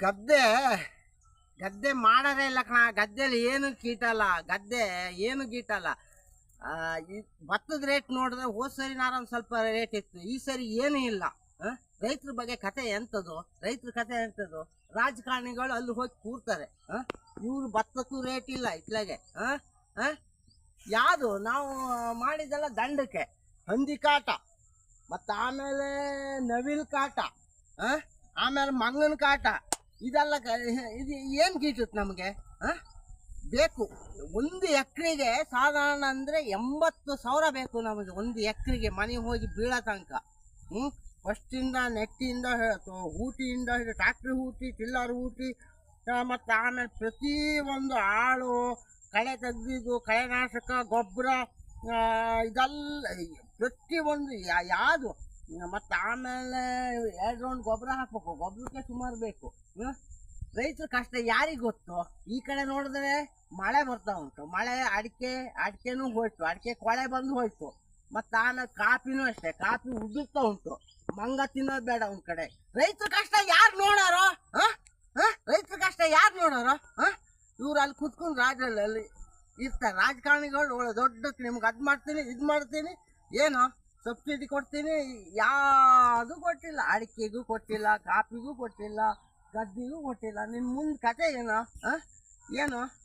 ಗದ್ದೆ ಗದ್ದೆ ಮಾಡೋದೇ ಇಲ್ಲ ಕಣ. ಗದ್ದೆಲಿ ಏನು ಕೀಟಲ್ಲ ಗದ್ದೆ ಏನು ಈ ಭತ್ತದ ರೇಟ್ ನೋಡಿದ್ರೆ ಹೋದ ಸರಿ ನಾರ ಒಂದು ಸ್ವಲ್ಪ ರೇಟ್ ಇತ್ತು. ಈ ಸರಿ ಏನೂ ಇಲ್ಲ. ರೈತರ ಬಗ್ಗೆ ಕತೆ ಎಂಥದ್ದು ರೈತರ ಕತೆ ಎಂಥದ್ದು ರಾಜಕಾರಣಿಗಳು ಅಲ್ಲಿ ಹೋಗಿ ಕೂರ್ತಾರೆ. ಇವರು ಭತ್ತಕ್ಕೂ ರೇಟ್ ಇಲ್ಲ ಇತ್ಲಾಗೆ. ಯಾವುದು? ನಾವು ಮಾಡಿದೆಲ್ಲ ದಂಡಕ್ಕೆ. ಹಂದಿ ಕಾಟ. ಮತ್ತು ಆಮೇಲೆ ನವಿಲ್ ಕಾಟ? ಆಮೇಲೆ ಮಂಗನ ಕಾಟ. ಇದೆಲ್ಲ ಕ- ಇದು ಏನು ಕೀಟುತ್ತೆ ನಮಗೆ ಬೇಕು. ಒಂದು ಎಕರೆಗೆ ಸಾಧಾರಣ ಅಂದರೆ ಎಂಬತ್ತು ಸಾವಿರ ಬೇಕು ನಮಗೆ ಒಂದು ಎಕರೆಗೆ ಮನೆ ಹೋಗಿ ಬೀಳೋ ತನಕ. ಹ್ಞೂ ಫಸ್ಟಿಂದ ನೆಟ್ಟಿಂದ ಊಟಿಯಿಂದ ಹೂಟಿಯಿಂದ ಹಿಡಿದು ಟ್ಯಾಕ್ಟ್ರಿ ಹೂಟಿ ಟಿಲ್ಲರ್ ಹೂಟಿ ಮತ್ತು ಆಮೇಲೆ ಪ್ರತಿ ಒಂದು ಆಳು ಕಳೆ ತೆಗ್ದಿದ್ದು, ಕಳೆನಾಶಕ, ಗೊಬ್ಬರ ಇದೆಲ್ಲ ಪ್ರತಿಯೊಂದು ಯಾವುದು ಮತ್ತು ಆಮೇಲೆ ಎರಡು ರೌಂಡ್ ಗೊಬ್ಬರ ಹಾಕ್ಬೇಕು. ಗೊಬ್ಬರಕ್ಕೆ ಸುಮಾರು ಬೇಕು? ರೈತರ ಕಷ್ಟ. ಯಾರಿಗೆ ಗೊತ್ತು? ಈ ಕಡೆ ನೋಡಿದ್ರೆ ಮಳೆ ಬರ್ತಾ ಉಂಟು. ಮಳೆ ಅಡಿಕೆ, ಅಡಿಕೆನೂ ಹೋಯ್ತು. ಅಡಿಕೆ ಕೊಳೆ ಬಂದು ಹೋಯ್ತು. ಮತ್ತು ಆಮೇಲೆ ಕಾಪಿನೂ ಅಷ್ಟೇ. ಕಾಫಿ ಉದುರ್ತಾ ಉಂಟು. ಮಂಗ ತಿನ್ನೋದು ಬೇಡ ಒಂದ್ ಕಡೆ. ರೈತರ ಕಷ್ಟ ಯಾರು ನೋಡಾರೋ? ರೈತರ ಕಷ್ಟ ಯಾರು ನೋಡಾರೋ? ಇವ್ರು ಅಲ್ಲಿ ಕುತ್ಕೊಂಡು ರಾಜ್ಯದಲ್ಲಿ ಇರ್ತಾರೆ. ರಾಜಕಾರಣಿಗಳು ಒಳ್ಳೆ ದೊಡ್ಡ, ನಿಮ್ಗೆ ಅದು ಮಾಡ್ತೀನಿ, ಇದು ಮಾಡ್ತೀನಿ. ಏನು? ಸಬ್ಸಿಡಿ ಕೊಡ್ತೀನಿ. ಯಾವುದು ಕೊಟ್ಟಿಲ್ಲ. ಅಡಿಕೆಗೂ ಕೊಟ್ಟಿಲ್ಲ, ಕಾಫಿಗೂ ಕೊಟ್ಟಿಲ್ಲ, ಗದ್ದಿಗೂ ಕೊಟ್ಟಿಲ್ಲ. ನಿನ್ನ ಮುಂದೆ ಕತೆ ಏನು, ಹಾಂ? ಏನು?